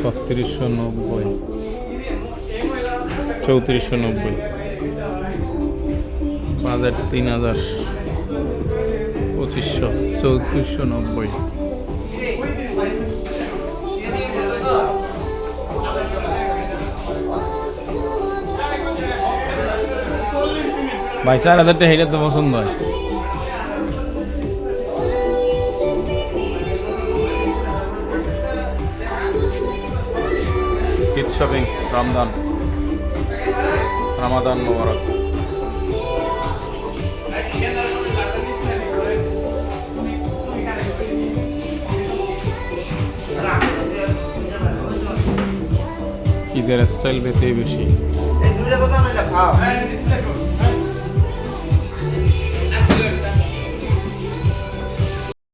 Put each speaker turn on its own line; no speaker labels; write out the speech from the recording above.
ছত্রিশশো নব্বই। চৌত্রিশশো নব্বই। বাজার তিন হাজার পঁচিশশো, চৌত্রিশশো নব্বই। ভাই, চার হাজারটা হেঁটে তো পছন্দ হয়। ঈদ শপিং রমদান রামাদান মোবারক ঈদের স্টাইল পেতেই বেশি।